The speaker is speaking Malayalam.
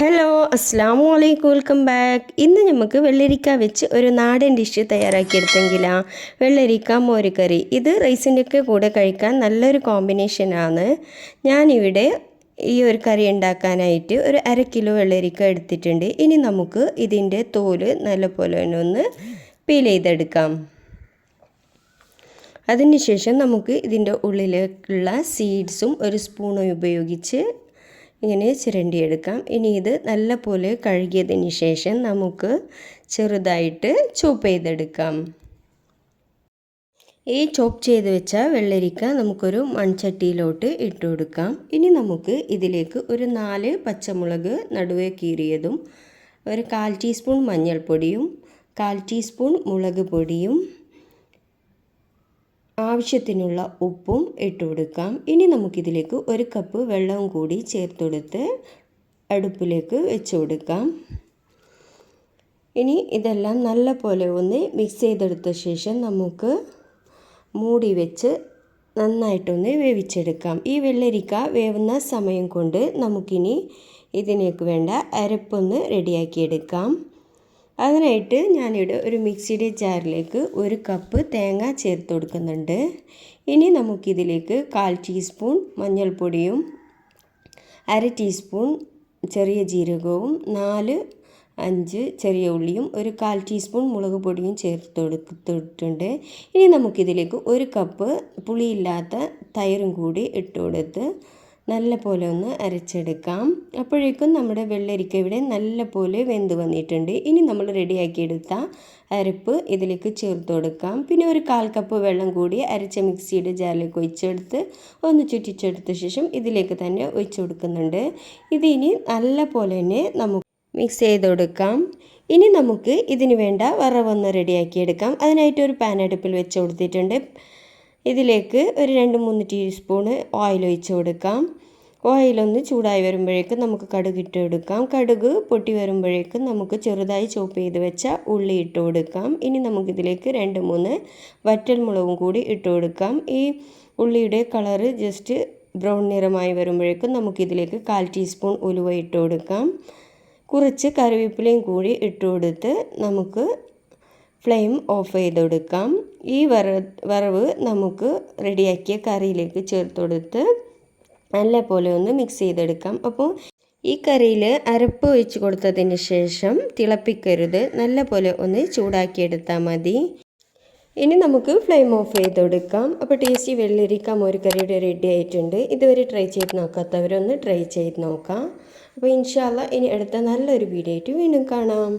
ഹലോ അസ്സാം വലൈക്കും വെൽക്കം ബാക്ക് ഇന്ന് നമുക്ക് വെള്ളരിക്ക വെച്ച് ഒരു നാടൻ ഡിഷ് തയ്യാറാക്കിയെടുത്തെങ്കിലാ. വെള്ളരിക്ക മോരുകറി. ഇത് റൈസിന്റെയൊക്കെ കൂടെ കഴിക്കാൻ നല്ലൊരു കോമ്പിനേഷനാണ് ഞാനിവിടെ ഈ ഒരു കറി ഉണ്ടാക്കാനായിട്ട് ഒരു അര കിലോ വെള്ളരിക്ക എടുത്തിട്ടുണ്ട്. ഇനി നമുക്ക് ഇതിന്റെ തോൽ നല്ലപോലെ തന്നെ ഒന്ന് പീൽ ചെയ്തെടുക്കാം. അതിനുശേഷം നമുക്ക് ഇതിന്റെ ഉള്ളിലേക്കുള്ള സീഡ്സും ഒരു സ്പൂണും ഉപയോഗിച്ച് ഇങ്ങനെ ചിരണ്ടിയെടുക്കാം. ഇനി ഇത് നല്ലപോലെ കഴുകിയതിന് ശേഷം നമുക്ക് ചെറുതായിട്ട് ചോപ്പ് ചെയ്തെടുക്കാം. ഈ ചോപ്പ് ചെയ്ത് വെച്ച വെള്ളരിക്ക നമുക്കൊരു മൺചട്ടിയിലോട്ട് ഇട്ട് കൊടുക്കാം. ഇനി നമുക്ക് ഇതിലേക്ക് ഒരു നാല് പച്ചമുളക് നടുവേ കീറിയതും ഒരു കാൽ ടീസ്പൂൺ മഞ്ഞൾപ്പൊടിയും കാൽ ടീസ്പൂൺ മുളക് പൊടിയും ആവശ്യത്തിനുള്ള ഉപ്പും ഇട്ട് കൊടുക്കാം. ഇനി നമുക്കിതിലേക്ക് ഒരു കപ്പ് വെള്ളവും കൂടി ചേർത്ത് കൊടുത്ത് അടുപ്പിലേക്ക് വെച്ച് കൊടുക്കാം. ഇനി ഇതെല്ലാം നല്ല പോലെ ഒന്ന് മിക്സ് ചെയ്തെടുത്ത ശേഷം നമുക്ക് മൂടി വെച്ച് നന്നായിട്ടൊന്ന് വേവിച്ചെടുക്കാം. ഈ വെള്ളരിക്ക വേവുന്ന സമയം കൊണ്ട് നമുക്കിനി ഇതിനേക്ക് വേണ്ട അരപ്പൊന്ന് റെഡിയാക്കിയെടുക്കാം അതിനായിട്ട് ഞാനിവിടെ ഒരു മിക്സിയുടെ ജാറിലേക്ക് ഒരു കപ്പ് തേങ്ങ ചേർത്ത് കൊടുക്കുന്നുണ്ട്. ഇനി നമുക്കിതിലേക്ക് കാൽ ടീസ്പൂൺ മഞ്ഞൾപ്പൊടിയും അര ടീസ്പൂൺ ചെറിയ ജീരകവും നാല് അഞ്ച് ചെറിയ ഉള്ളിയും ഒരു കാൽ ടീസ്പൂൺ മുളക് പൊടിയും ചേർത്ത് കൊടുത്തിട്ടുണ്ട്. ഇനി നമുക്കിതിലേക്ക് ഒരു കപ്പ് പുളിയില്ലാത്ത തൈരും കൂടി ഇട്ട് കൊടുത്ത് നല്ല പോലെ ഒന്ന് അരച്ചെടുക്കാം. അപ്പോഴേക്കും നമ്മുടെ വെള്ളരിക്ക ഇവിടെ നല്ല പോലെ വെന്ത് വന്നിട്ടുണ്ട്. ഇനി നമ്മൾ റെഡിയാക്കിയെടുത്ത അരപ്പ് ഇതിലേക്ക് ചേർത്ത് കൊടുക്കാം. പിന്നെ ഒരു കാൽ കപ്പ് വെള്ളം കൂടി അരച്ച മിക്സിയുടെ ജാറിലേക്ക് ഒഴിച്ചെടുത്ത് ഒന്ന് ചുറ്റിച്ചെടുത്ത ശേഷം ഇതിലേക്ക് തന്നെ ഒഴിച്ചു കൊടുക്കുന്നുണ്ട്. ഇതിനി നല്ല പോലെ തന്നെ നമുക്ക് മിക്സ് ചെയ്ത് കൊടുക്കാം. ഇനി നമുക്ക് ഇതിന് വേണ്ട വറവൊന്ന് റെഡിയാക്കിയെടുക്കാം. അതിനായിട്ട് ഒരു പാൻ അടുപ്പിൽ വെച്ച് കൊടുത്തിട്ടുണ്ട്. ഇതിലേക്ക് ഒരു രണ്ട് മൂന്ന് ടീസ്പൂണ് ഓയിൽ ഒഴിച്ച് കൊടുക്കാം. ഓയിലൊന്ന് ചൂടായി വരുമ്പോഴേക്കും നമുക്ക് കടുക് ഇട്ട് കൊടുക്കാം. കടുക് പൊട്ടി വരുമ്പോഴേക്കും നമുക്ക് ചെറുതായി ചോപ്പ് ചെയ്ത് വെച്ച ഉള്ളി ഇട്ട് കൊടുക്കാം. ഇനി നമുക്കിതിലേക്ക് രണ്ട് മൂന്ന് വറ്റൽ മുളകും കൂടി ഇട്ട് കൊടുക്കാം. ഈ ഉള്ളിയുടെ കളറ് ജസ്റ്റ് ബ്രൗൺ നിറമായി വരുമ്പോഴേക്കും നമുക്കിതിലേക്ക് കാൽ ടീസ്പൂൺ ഉലുവ ഇട്ട് കൊടുക്കാം. കുറച്ച് കറിവേപ്പിലയും കൂടി ഇട്ട് കൊടുത്ത് നമുക്ക് ഫ്ലെയിം ഓഫ് ചെയ്ത് കൊടുക്കാം ഈ വറ വറവ് നമുക്ക് റെഡിയാക്കിയ കറിയിലേക്ക് ചേർത്ത് കൊടുത്ത് നല്ല പോലെ ഒന്ന് മിക്സ് ചെയ്തെടുക്കാം. അപ്പോൾ ഈ കറിയിൽ അരപ്പ് ഒഴിച്ച് കൊടുത്തതിന് ശേഷം തിളപ്പിക്കരുത്. നല്ല പോലെ ഒന്ന് ചൂടാക്കിയെടുത്താൽ മതി. ഇനി നമുക്ക് ഫ്ലെയിം ഓഫ് ചെയ്ത് കൊടുക്കാം അപ്പോൾ ടേസ്റ്റി വെള്ളരിക്ക മോരുകറിയുടെ റെഡി ആയിട്ടുണ്ട്. ഇതുവരെ ട്രൈ ചെയ്ത് നോക്കാത്തവരൊന്ന് ട്രൈ ചെയ്ത് നോക്കാം. അപ്പോൾ ഇൻഷാല്ല ഇനി അടുത്ത നല്ലൊരു വീഡിയോ ആയിട്ട് വീണ്ടും കാണാം.